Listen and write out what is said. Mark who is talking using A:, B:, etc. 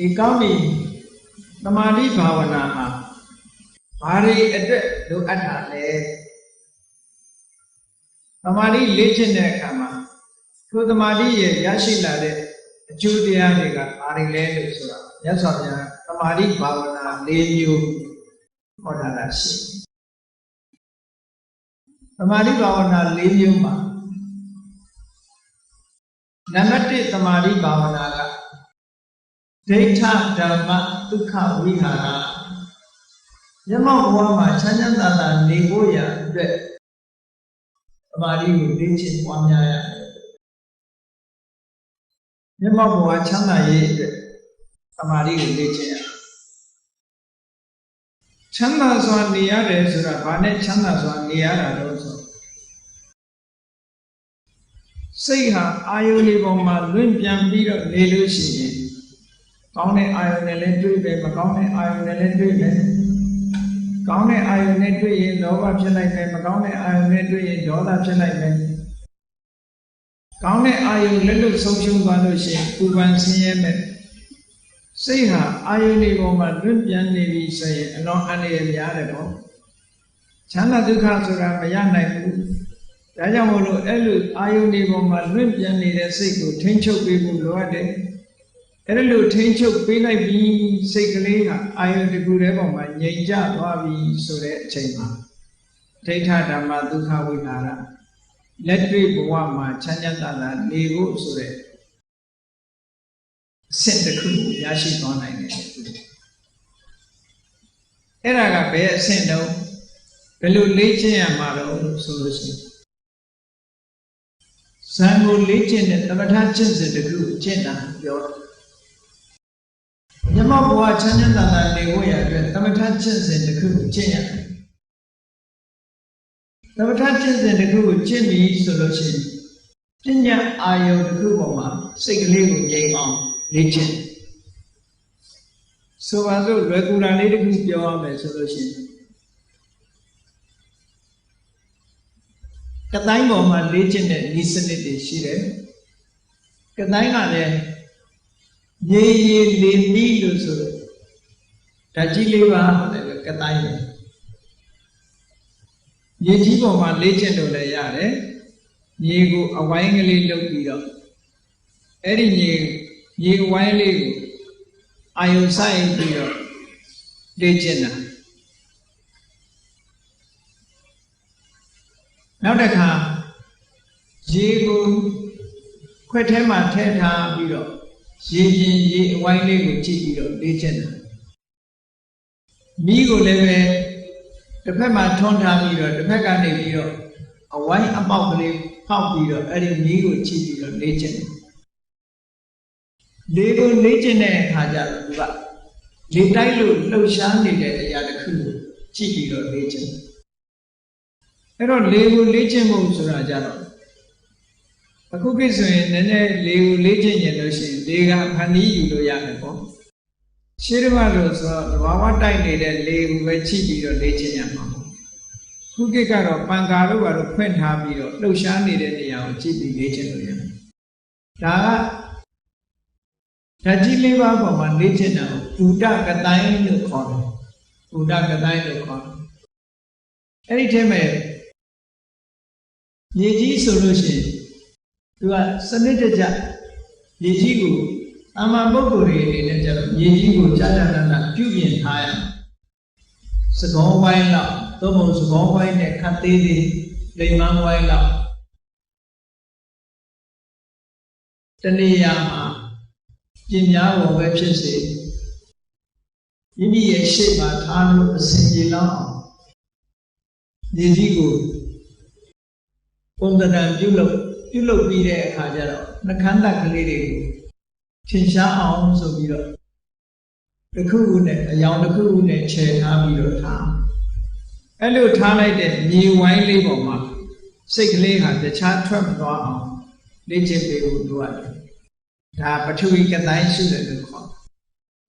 A: ဒီကောင်းပြီသမာဓိဘာဝနာဟာဘာတွေအတွက်လိုအပ်တာလဲသမာဓိလေ့ကျင့်တဲ့အခါမှာထိုသမာဓိရဲ့ရရှိလာတဲ့အကျိုးတရားတွေကဘာတွေလဲလို့ဆိုတာမြတ်စွာဘုရားသမာဓိဘာဝနာ၄မျိုးဟောထားတာရှိတယ်သမာဓိဘာဝနာ၄မျိုးမှာနံပါတ်1သမာဓိဘာဝနာက ဒိဋ္ဌဓမ္မဒုက္ခဝိဟာရမျက်မှောက်ဘဝမှာချမ်းချမ်းသာသာနေဖို့ရအတွက်သမာဓိကိုလေ့ကျင့်ပွားများရတယ်မျက်မှောက်ဘဝချမ်းသာရေးအတွက်သမာဓိကိုလေ့ကျင့်ရချမ်းသာစွာနေရတယ်ဆိုတာဘာနဲ့ချမ်းသာစွာနေရတာလို့ဆိုစိတ်ဟာအာယုန်ဒီပေါ်မှာလွင့်ပြန်ပြီးတော့နေလို့ရှိရင် ကောင်းတဲ့အာယုန်နဲ့လည်းတွေ့တယ်မကောင်းတဲ့အာယုန်နဲ့လည်းတွေ့တယ်ကောင်းတဲ့အာယုန်နဲ့တွေ့ရင်လောဘဖြစ်လိုက်မယ်မကောင်းတဲ့အာယုန်နဲ့တွေ့ရင်ဒေါသဖြစ်လိုက်မယ်ကောင်းတဲ့အာယုန်လက်လွတ်ဆုံးရှုံးသွားလို့ရှိရင်ပူပန်ဆင်းရဲမယ်စိတ်ဟာအာယုန်ဒီပေါ်မှာလွင့်ပြန်နေပြီဆိုရင်အလွန်အန္တရာယ်များတယ်ပေါ့ချမ်းသာဒုက္ခဆိုတာမရနိုင်ဘူးဒါကြောင့်မို့လို့အဲ့လိုအာယုန်ဒီပေါ်မှာလွင့်ပြန်နေတဲ့စိတ်ကိုထိန်းချုပ်ပေးဖို့လိုအပ်တယ် အဲ့လိုထိန်းချုပ်ပေးလိုက်ပြီးစိတ်ကလေးဟာအာယုန်တစ်ခုတည်းပေါ်မှာငြိမ်ကျသွားပြီဆိုတဲ့အချိန်မှာဒိဋ္ဌဓမ္မဒုက္ခဝိဟာရလက်တွေ့ဘဝမှာချမ်းချမ်းသာသာနေဖို့ဆိုတဲ့အဆင့်တစ်ခုကိုရရှိသွားနိုင်တယ်အဲ့ဒါကဘယ်အဆင့်တော့ဘယ်လိုလေ့ကျင့်ရမှာတော့ဆိုလို့ရှိရင်ဇံကိုလေ့ကျင့်တဲ့သမထကျင့်စဉ်တစ်ခုကျင့်တာပြောတယ် မြတ်ဘဝချမ်းချမ်းသာသာနေဖို့ရအတွက်သမထကျင့်စဉ်တစ်ခုကျင့်ရတယ်သမထကျင့်စဉ်တစ်ခုကိုကျင့်ပြီဆိုလို့ရှိရင်ပညာအာယုန်တစ်ခုပေါ်မှာစိတ်ကလေးကိုငြိမ်အောင်လေ့ကျင့်ဆိုပါစို့လွယ်ကူတာလေးတစ်ခုပြောရမယ်ဆိုလို့ရှိရင်ကတိုင်းပေါ်မှာလေ့ကျင့်တဲ့ဤစနစ်တွေရှိတယ်ကတိုင်းကလည်း ရေရေလေနီးလို့ဆိုတော့ဓာတ်ကြီးလေးပါလည်းကတိုင်းပဲရေကြီးပေါ်မှာလေ့ကျင့်လို့လည်းရတယ်မြေကိုအဝိုင်းကလေးလုပ်ပြီးတော့အဲ့ဒီမြေရေဝိုင်းလေးကိုအာယုဆိုင်ပြီးတော့လေ့ကျင့်တာနောက်တစ်ခါရေကိုခွက်ထဲမှာထည့်ထားပြီးတော့ ရေပြင်ရေအဝိုင်းလေးကိုကြည့်ပြီးတော့လေ့ကျင့်တာမိကိုလည်းပဲတစ်ဖက်မှာထွန်းထားပြီးတော့တစ်ဖက်ကနေပြီးတော့အဝိုင်းအပေါက်ကလေးဖောက်ပြီးတော့အဲ့ဒီမိကိုကြည့်ပြီးတော့လေ့ကျင့်တယ်လေကိုလေ့ကျင့်တဲ့အခါကျတော့သူကလေတိုက်လို့လှုပ်ရှားနေတဲ့အရာတစ်ခုကိုကြည့်ပြီးတော့လေ့ကျင့်အဲ့တော့လေကိုလေ့ကျင့်ဖို့ဆိုတာကြတော့ အခုကိဆိုရင်နည်းနည်းလေကိုလေ့ကျင့်ရင်လို့ရှိရင်လေကဖန်တီးယူလို့ရတယ်ပေါ့ရှင်းရမလို့ဆိုတော့သဘာဝတိုက်နေတဲ့လေကိုပဲချိပြီးတော့လေ့ကျင့်ရမှာပေါ့ခုကိကတော့ပံကာတို့ကတော့ဖွင့်ထားပြီးတော့လှုပ်ရှားနေတဲ့နေရာကိုကြည့်ပြီးလေ့ကျင့်လို့ရတယ်ဒါကဓာတ်ကြီးလေးပါးပေါ်မှာလေ့ကျင့်တာကိုဘူတကတိုင်းလို့ခေါ်တယ်ဘူတကတိုင်းလို့ခေါ်တယ်အဲ့ဒီထဲမှာမြေကြီးဆိုလို့ရှိရင် သူကစနစ်တကျမြေကြီးကိုအမှန်ပုဂ္ဂိုလ်တွေအနေနဲ့ကျတော့မြေကြီးကိုကြာကြာနာနာပြုပြင်ထားရစကောဝိုင်းလောက်သို့မဟုတ်စကောဝိုင်းနဲ့ခတ်သေးသေးလိမ်မန်းဝိုင်းလောက်တဏှာမှာပြင်များပေါ်ပဲဖြစ်စေမိမိရဲ့ရှေ့မှာထားလို့အစဉ်ပြေလောက်အောင်မြေကြီးကိုပုံသဏ္ဍာန်ပြုလုပ် ပြုလုပ်ပြီးတဲ့အခါကျတော့နှခမ်းတက်ကလေးတွေကိုထင်ရှားအောင်ဆိုပြီးတော့တစ်ခုခုနဲ့အယောင်တစ်ခုခုနဲ့ခြယ်ထားပြီးတော့ထားအဲ့လိုထားလိုက်တဲ့မြေဝိုင်းလေးပေါ်မှာစိတ်ကလေးဟာတခြားထွက်မသွားအောင်လေ့ကျင့်ပေးဖို့လိုအပ်တယ်ဒါပထဝီကတိုင်းရှုတယ်လို့ခေါ်တယ်